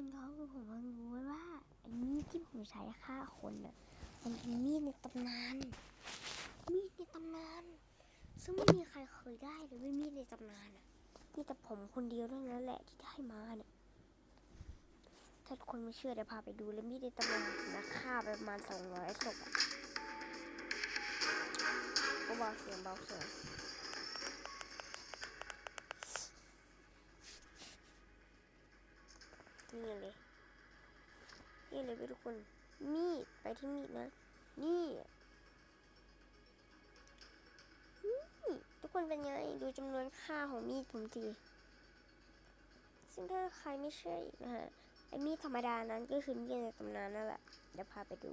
คนครับคือผมเพิ่งรู้ว่าไอ้มีดที่ผมใช้ฆ่าคนน่ะมันเป็นมีดในตำนาน มีดในตำนาน ซึ่งไม่มีใครเคยได้เลยเว้ยมีดในตำนานอะมีแต่ผมคนเดียวเท่านั้นแหละที่ได้มาเนี่ยถ้าคนไม่เชื่อเดี๋ยวพาไปดูเลยมีดในตำนานนะฆ่าไปประมาณสองร้อยศพอะเบาเสียงเบาเสียง นี่เลย นี่ เลยเว้ยทุกคน มีดไปที่มีดนะ นี่นี่ทุกคนเป็นไงดูจำนวนค่าของมีดผมทีซึ่งถ้าใครไม่เชื่ออีกนะฮะไอ้มีดธรรมดานั้นก็คือมีดในตำนานนั่นแหละเดี๋ยวพาไปดู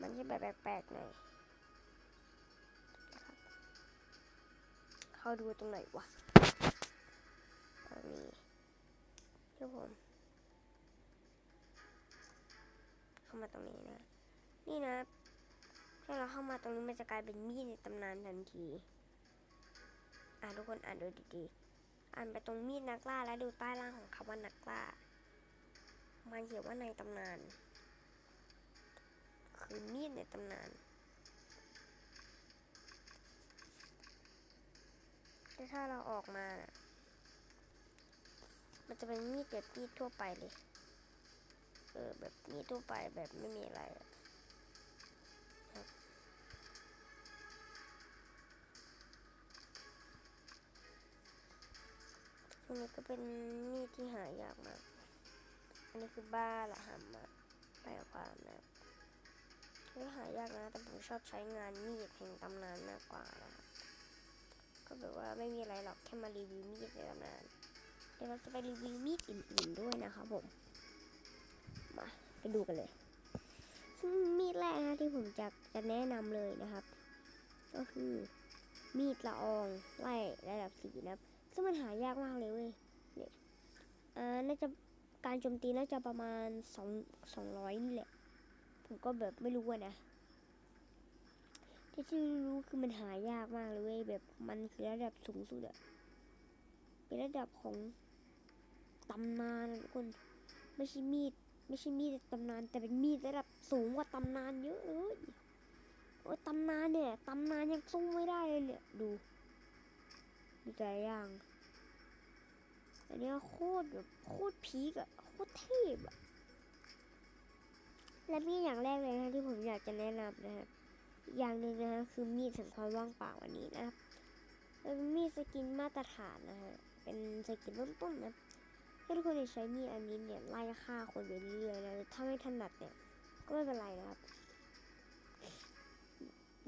มันจะแบบแปลกๆหน่อยนะครับเข้าดูตรงไหนวะอันนี้ทุกคน เข้ามาตรงนี้นะ นี่นะถ้าเราเข้ามาตรงนี้มันจะกลายเป็นมีดในตำนานทันที อ่านทุกคนอ่านดูดีๆ อ่านไปตรงมีดนักล่าแล้วดูใต้ล่างของคำว่านักล่า มันเขียนว่าในตำนาน คือมีดในตำนานแต่ถ้าเราออกมานะมันจะเป็นมีดแบบมีดทั่วไปเลย เออแบบมีทั่วไปแบบไม่มีอะไรอะครับอันนี้ก็เป็นมีดที่หายากมาก อันนี้คือบ้าละหำอะไปกับความนะก็หายากนะ แต่ผมชอบใช้งานมีดแห่งตำนานมากกว่านะครับก็แบบว่าไม่มีอะไรหรอกแค่มารีวิวมีดในตำนานเดี๋ยวเราจะไปรีวิวมีดอื่นๆด้วยนะครับผม ไปดูกันเลย ซึ่งมีดแรกนะที่ผมจะจะแนะนำเลยนะครับ ก็คือมีดละอองไล่ระดับสีนะครับ ซึ่งมันหายากมากเลยเว้ยเนี่ยอ่าน่าจะการโจมตีน่าจะประมาณสองสองร้อยนี่แหละ ผมก็แบบไม่รู้นะที่ที่รู้คือมันหายากมากเลยเว้ยแบบมันคือระดับสูงสุดอะเป็นระดับของตำนานทุกคนไม่ใช่มีด ไม่ใช่มีดตำนาน แต่เป็นมีดระดับสูงกว่าตำนานเยอะเลยโอ้ยตำนานเนี่ยตำนานยังสู้ไม่ได้เลยเนี่ยดูดูแต่อย่างอันนี้โคตรแบบโคตรพีกอะโคตรเทพอะและมีอย่างแรกเลยนะที่ผมอยากจะแนะนำนะครับอย่างหนึ่งนะฮะคือมีดแห่งความว่างเปล่าอันนี้นะครับเป็นมีดสกินมาตรฐานนะฮะเป็นสกินต้นๆนะ ถ้าทุกคนใช้มีดอันนี้เนี่ยไล่ฆ่าคนไปเรื่อยๆนะถ้าไม่ถนัดเนี่ยก็ไม่เป็นไรนะครับ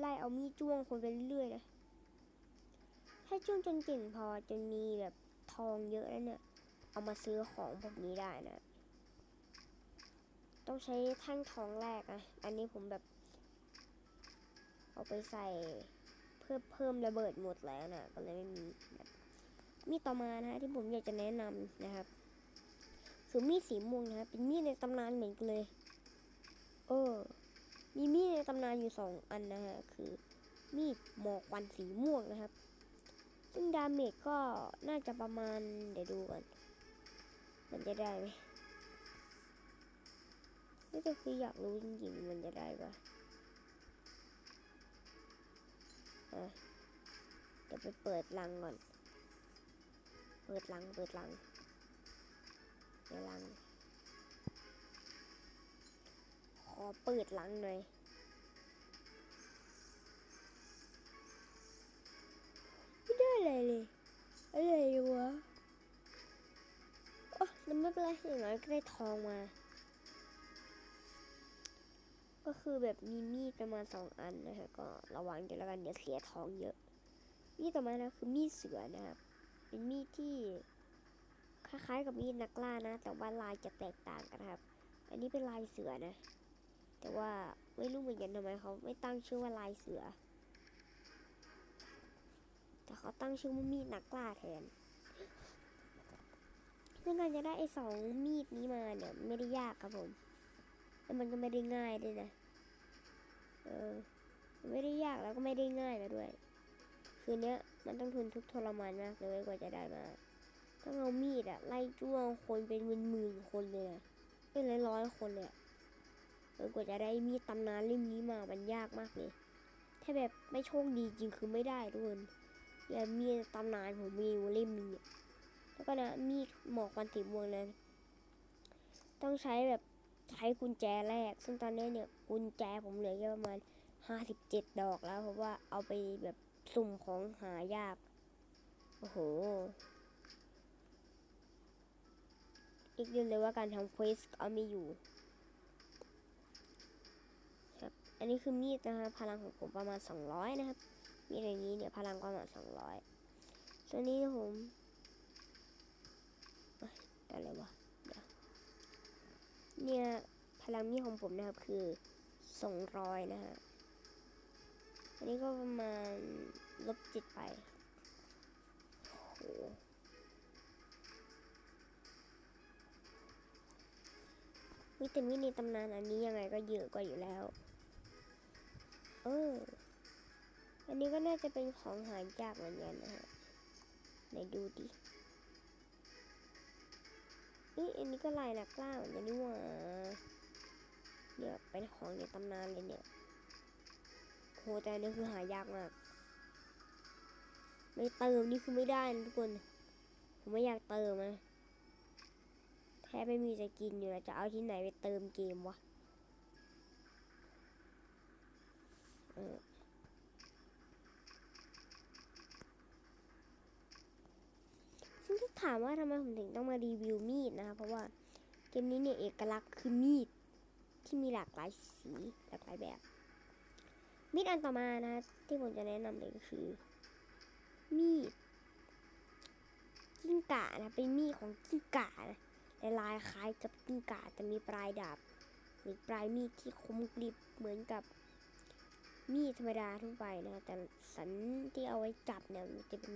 ไล่เอามีดจ้วงคนไปเรื่อยๆนะถ้าจ้วงจนเก่งพอจนมีแบบทองเยอะแล้วเนี่ย เอามาซื้อของพวกนี้ได้นะ ต้องใช้แท่งทองแรกนะอันนี้ผมแบบ เอาไปใส่เพื่อเพิ่มระเบิดหมดแล้วนะก็เลยไม่มีแบบมีต่อมานะฮะที่ผมอยากจะแนะนำนะครับ คือมีดสีม่วงนะเป็นมีดในตำนานเหมือนกันเลย เออ มีมีดในตำนานอยู่สองอันนะฮะคือ มีดหมอกควันสีม่วงนะครับ ซึ่งดาเมจก็น่าจะประมาณเดี๋ยวดูก่อนมันจะได้ไหมนี่ก็คืออยากรู้จริงๆมันจะได้ปะอะเดี๋ยวไปเปิดลังก่อน เปิดลัง เปิดลัง เดี๋ยวลัง ขอเปิดลังหน่อย ไม่ได้อะไรเลยอะไรวะโอ้แล้วไม่เป็นไรอย่างน้อยก็ได้ทองมา ก็คือแบบมีมีดประมาณสองอันนะคะก็ระวังเดี๋ยวแล้วกันเดี๋ยวเสียทองเยอะ มีดต่อมานะคือมีดเสือนะครับ เป็นมีดที่ คล้ายๆกับมีดนักล่านะ แต่ว่าลายจะแตกต่างกันครับ อันนี้เป็นลายเสือนะ แต่ว่าไม่รู้เหมือนกันทำไมเขาไม่ตั้งชื่อว่าลายเสือ แต่เขาตั้งชื่อว่ามีดนักล่าแทนซึ่งการจะได้ไอ้สองมีดนี้มาเนี่ยไม่ได้ยากครับผมแล้วมันก็ไม่ได้ง่ายด้วยนะ เออ ไม่ได้ยากแล้วก็ไม่ได้ง่ายแล้วด้วย คือเนี้ยมันต้องทุนทุกทรมานมากเลยกว่าจะได้มา ต้องเอามีดอะไล่จ้วงคนเป็นหมื่นๆคนเลยเป็นร้อยๆคนเลยเออกว่าจะได้มีดตำนานเล่มนี้มามันยากมากเลยถ้าแบบไม่โชคดีจริงคือไม่ได้ทุกคนอย่ามีดตำนานผมมีอยู่เล่มนึงอะแล้วก็นะมีดหมอกวันสีม่วงนั้นต้องใช้แบบใช้กุญแจแรก ซึ่งตอนนี้เนี่ยกุญแจผมเหลือแค่ประมาณห้าสิบเจ็ดดอกแล้ว เพราะว่าเอาไปแบบสุ่มของหายาก โอ้โห อีกเดืนเลยว่าการทำเควสเอาไม่อยู่ครับอันนี้คือมีดนะครับพลังของผมประมาณ 200 นะครับ มีดอย่างนี้เนี่ยพลังประมาณ 200ส่วนนี้ผมอะไรวะเดี๋ยวเนี่ยพลังมีดของผมนะครับคือ 200 นะฮะอันนี้ก็ประมาณลบจิตไปโอ้ วิตามินในตำนานอันนี้ยังไงก็เยอะกว่าอยู่แล้ว เออ อันนี้ก็น่าจะเป็นของหายากเหมือนกันนะฮะไหนดูดินี่อันนี้ก็ลายนักล่าเหมือนกันนี่หว่าเนี่ยเป็นของในตำนานเลยเนี่ยโหแต่อันนี้คือหายากมาก ไม่เติมนี่คือไม่ได้นะทุกคน ผมไม่อยากเติมนะ แทบไม่มีจะกินอยู่แล้วจะเอาที่ไหนไปเติมเกมวะเออซึ่งถ้าถามว่าทำไมผมถึงต้องมารีวิวมีดนะคะเพราะว่าเกมนี้เนี่ยเอกลักษณ์คือมีดที่มีหลากหลายสีหลากหลายแบบ มีดอันต่อมานะ ที่ผมจะแนะนำเลยก็คือ มีดกิ้งก่านะเป็นมีดของกิ้งก่านะ แต่ลายคล้ายกับกิ้งก่าแต่มีปลายดาบหรือปลายมีดที่คมกริบเหมือนกับมีดธรรมดาทั่วไปนะแต่สันที่เอาไว้จับเนี่ยมันจะเป็น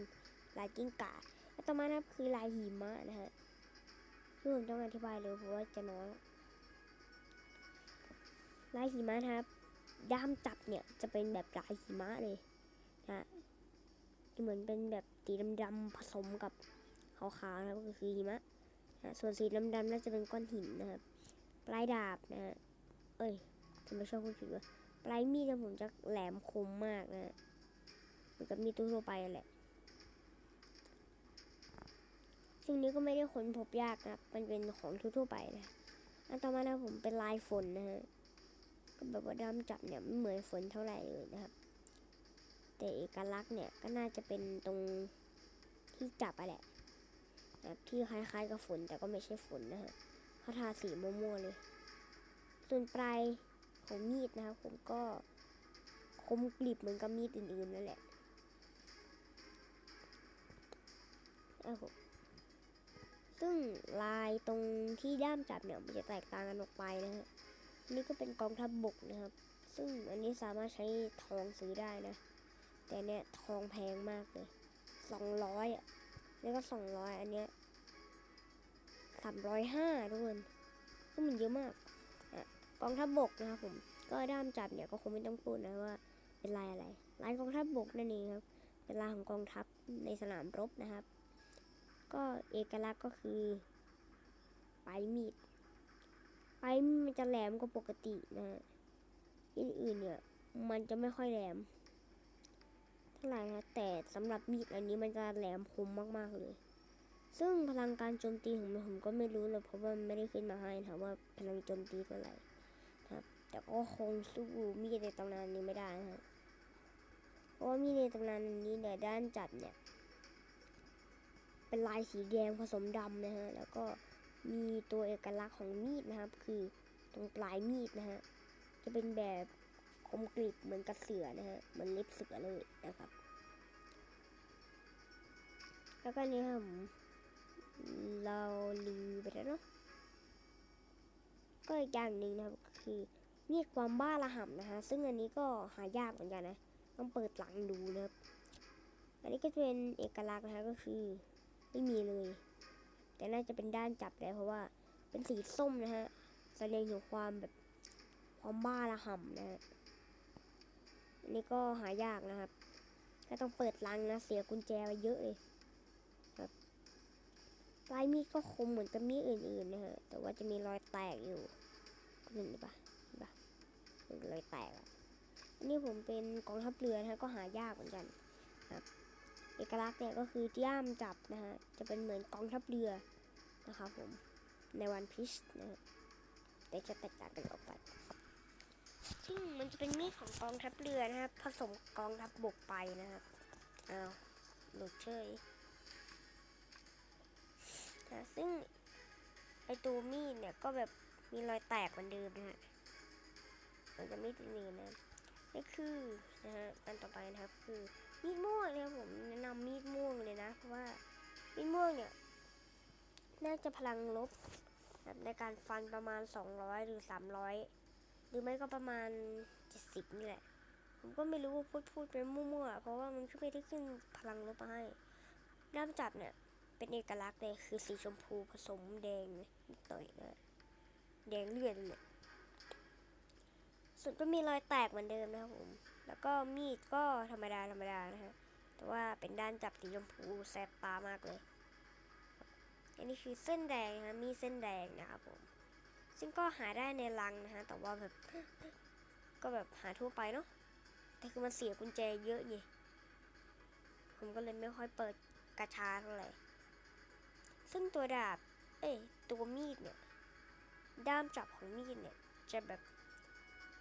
ลายกิ้งก่าแล้วต่อมานะครับคือลายหิมะนะฮะที่ผมต้องอธิบายเลยเพราะว่าจะน้อยลายหิมะนะครับย่ามจับเนี่ยจะเป็นแบบลายหิมะเลยนะเหมือนเป็นแบบสีดำๆผสมกับขาวๆนะครับก็คือหิมะ ส่วนสีดำๆน่าจะเป็นก้อนหินนะครับ ปลายดาบนะฮะเอ้ยทำไมชอบพูดผิดวะปลายมีดนี่ยผมจะแหลมคมมากนะเหมือนกับมีดทั่วๆไปแหละสิ่งนี้ก็ไม่ได้ค้นพบยากนะมันเป็นของทั่วๆไปนะอันต่อมานะผมเป็นลายฝนนะฮะก็แบบว่าดำจับเนี่ยไม่เหมือนฝนเท่าไหร่เลยนะครับ แต่เอกลักษณ์เนี่ยก็น่าจะเป็นตรงที่จับอะแหละ แบบที่คล้ายๆกับฝนแต่ก็ไม่ใช่ฝนนะฮะเขาทาสีม่วๆเลย ส่วนปลายของมีดนะครับผมก็คมกริบเหมือนกับมีดอื่นๆนั่นแหละครับผมซึ่งลายตรงที่ด้ามจับเนี่ยมันจะแตกต่างกันออกไปนะฮะนนี่ก็เป็นกองทัพบบกนะครับ ซึ่งอันนี้สามารถใช้ทองซื้อได้นะ แต่เนี่ยทองแพงมากเลยสองร้อยอะ นี่ก็สองร้อยอันเนี้ยสามร้อยห้าทุกคนก็มันเยอะมากอะกองทัพบกนะครับผมก็ด้ามจับเนี่ยก็คงไม่ต้องพูดนะว่า เป็นลายอะไรลายกองทัพบกนั่นเองครับ เป็นลายของกองทัพในสนามรบนะครับ ก็เอกลักษณ์ก็คือปลายมีดปลายมีดมันจะแหลมกว่าปกตินะอื่นๆเนี่ย มันจะไม่ค่อยแหลม เท่าไหร่นะแต่สำหรับมีดอันนี้มันจะแหลมคมมากๆเลย ซึ่งพลังการโจมตีของมันผมก็ไม่รู้เลยเพราะว่าไม่ได้ขึ้นมาให้นะว่าพลังโจมตีเท่าไหร่ครับ แต่ก็คงสู้มีดในตำนานนี้ไม่ได้นะฮะเพราะว่ามีดในตำนานนี้เนี่ยด้านจับเนี่ย เป็นลายสีแดงผสมดำนะฮะแล้วก็มีตัวเอกลักษณ์ของมีดนะครับ คือตรงปลายมีดนะฮะจะเป็นแบบ คมกริบเหมือนกับเสือนะฮะเหมือนเล็บเสือเลยนะครับ แล้วก็นี่ครับเราลือไปแล้วเนาะก็อีกอย่างหนึ่งนะครับคือมีดความบ้าระห่ำนะฮะซึ่งอันนี้ก็หายากเหมือนกันนะต้องเปิดหลังดูนะครับ อันนี้ก็จะเป็นเอกลักษณ์นะคะก็คือไม่มีเลย แต่น่าจะเป็นด้านจับแล้วเพราะว่าเป็นสีส้มนะฮะแสดงถึงความแบบความบ้าระห่ำนะฮะ นนี้ก็หายากนะครับ ก็ต้องเปิดลังนะเสียกุญแจไปเยอะเลยครับปลายมีดก็คมเหมือนกับมีดอื่นๆนะฮะแต่ว่าจะมีรอยแตกอยู่เห็นปะเห็นปะรอยแตกอะอันนี้ผมเป็นกองทัพเรือนะฮะก็หายากเหมือนกันครับเอกลักษณ์เนี่ยก็คือที่ย่ามจับนะฮะจะเป็นเหมือนกองทัพเรือนะครับผมในวันพิชนะฮะแต่จะแตกต่างกันออกไป ซึ่งมันจะเป็นมีดของกองทัพเรือนะครับ ผสมกองทัพบกไปนะครับอ้าวหลุดเฉยนะซึ่งไอตัวมีดเนี่ยก็แบบมีรอยแตกเหมือนเดิมนะฮะมันจะไม่เป็นเนื้อนะนี่คือนะฮะอันต่อไปนะครับ คือมีดม่วงนะครับผมแนะนำมีดม่วงเลยนะเพราะว่ามีดม่วงเนี่ยน่าจะพลังลบแบบในการฟันประมาณ 200 หรือ 300 หรือไม่ก็ประมาณ70นี่แหละ ผมก็ไม่รู้ว่าพูดพูดไปมั่วๆ เพราะว่ามันขึ้นไม่ได้ขึ้นพลังลบมาให้ด้ามจับเนี่ย เป็นเอกลักษณ์เลยคือสีชมพูผสมแดงนิดหน่อยนะแดงเลือดเลยส่วนก็มีรอยแตกเหมือนเดิมนะครับผม แล้วก็มีดก็ธรรมดาธรรมดานะฮะ แต่ว่าเป็นด้านจับสีชมพูแสบตามากเลย อันนี้คือเส้นแดงนะมีเส้นแดงนะครับผม ซึ่งก็หาได้ในรังนะฮะ แต่ว่าแบบ ก็แบบหาทั่วไปเนาะ แต่คือมันเสียกุญแจเยอะไงผมก็เลยไม่ค่อยเปิดกระชาเท่าไหร่ ซึ่งตัวดาบ เอ้ย ตัวมีดเนี่ย ด้ามจับของมีดเนี่ย จะแบบ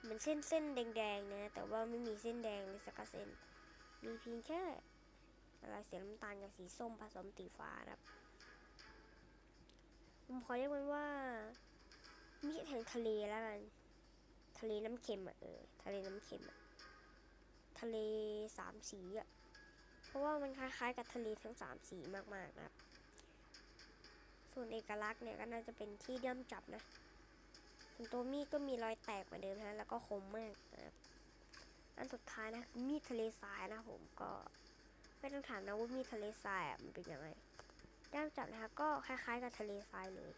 เหมือนเส้นเส้นแดงๆนะ แต่ว่าไม่มีเส้นแดงเลยสักเส้น มีเพียงแค่อะไรสีน้ำตาลกับสีส้มผสมสีฟ้านะครับ ผมขอเรียกมันว่า มีดแห่งทะเลแล้วกัน ทะเลน้ำเค็มอะเออ ทะเลน้ำเค็มอะ ทะเลสามสีอะ เพราะว่ามันคล้ายๆกับทะเลทั้งสามสีมากๆนะครับ ส่วนเอกลักษณ์เนี่ยก็น่าจะเป็นที่ด้ามจับนะส่วนตัวมีดก็มีรอยแตกเหมือนเดิมนะแล้วก็คมมากนะครับ อันสุดท้ายนะมีดทะเลทรายนะผมก็ไม่ต้องถามนะว่ามีดทะเลทรายมันเป็นยังไงด้ามจับนะคะก็คล้ายๆกับทะเลทรายเลย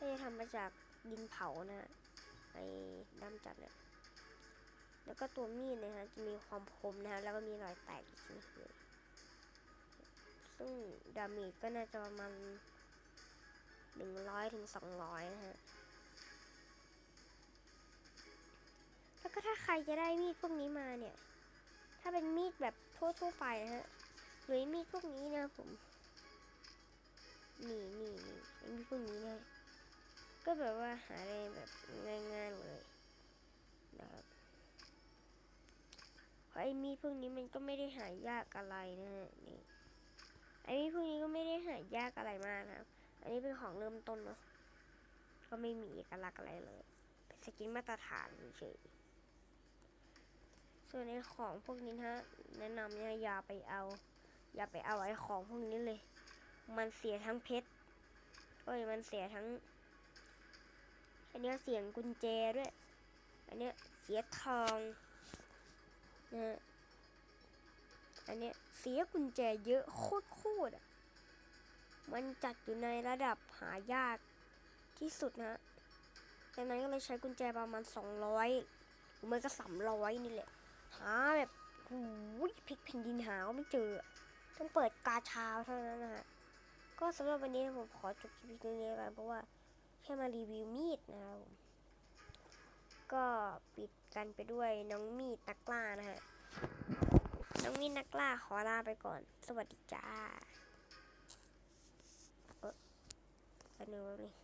ก็จะทำมาจากดินเผานะฮะไอ้ด้ามจับเนี่ยแล้วก็ตัวมีดเนยฮะจะมีความคมนะฮะแล้วก็มีรอยแตกอีกนิดนึงซึ่งดาเมจก็น่าจะประมาณหนึ่งร้อยถึงสองร้อยนะฮะแล้วก็ถ้าใครจะได้มีดพวกนี้มาเนี่ย ถ้าเป็นมีดแบบทั่วๆไปนะฮะหรือมีดพวกนี้นะผมนี่นี่นี่มีพวกนี้นะ ก็แบบว่าหาได้แบบง่ายๆเลยนะครับเพราะไอ้มีพวกนี้มันก็ไม่ได้หายากอะไรนะฮะนี่ไอ้มีพวกนี้ก็ไม่ได้หายากอะไรมากนะครับอันนี้เป็นของเริ่มต้นเนาะก็ไม่มีเอกลักษณ์อะไรเลยเป็นสกินมาตรฐานเฉยส่วนในของพวกนี้นะฮะแนะนำเนี่ยอย่าไปเอา อย่าไปเอาไอ้ของพวกนี้เลย มันเสียทั้งเพชรเอ้ยมันเสียทั้ง อันเนี้ยเสียงกุญแจด้วย อันเนี้ยเสียทองนะอันเนี้ยเสียกุญแจเยอะโคตรโคตรอะ มันจัดอยู่ในระดับหายากที่สุดนะดังนั้นก็เลยใช้กุญแจประมาณ 200หรือไม่ก็ 300 นี่แหละ หาแบบหูยพลิกแผ่นดินหาไม่เจอต้องเปิดกาชาเท่านั้นนะฮะ ก็สำหรับวันนี้ผมขอจบคลิปนี้แล้วกันเพราะว่า แค่มารีวิวมีดนะครับผมก็ปิดกันไปด้วยน้องมีดนักล่านะฮะ น้องมีดนักล่าขอลาไปก่อน สวัสดีจ้าเออสนุกเลย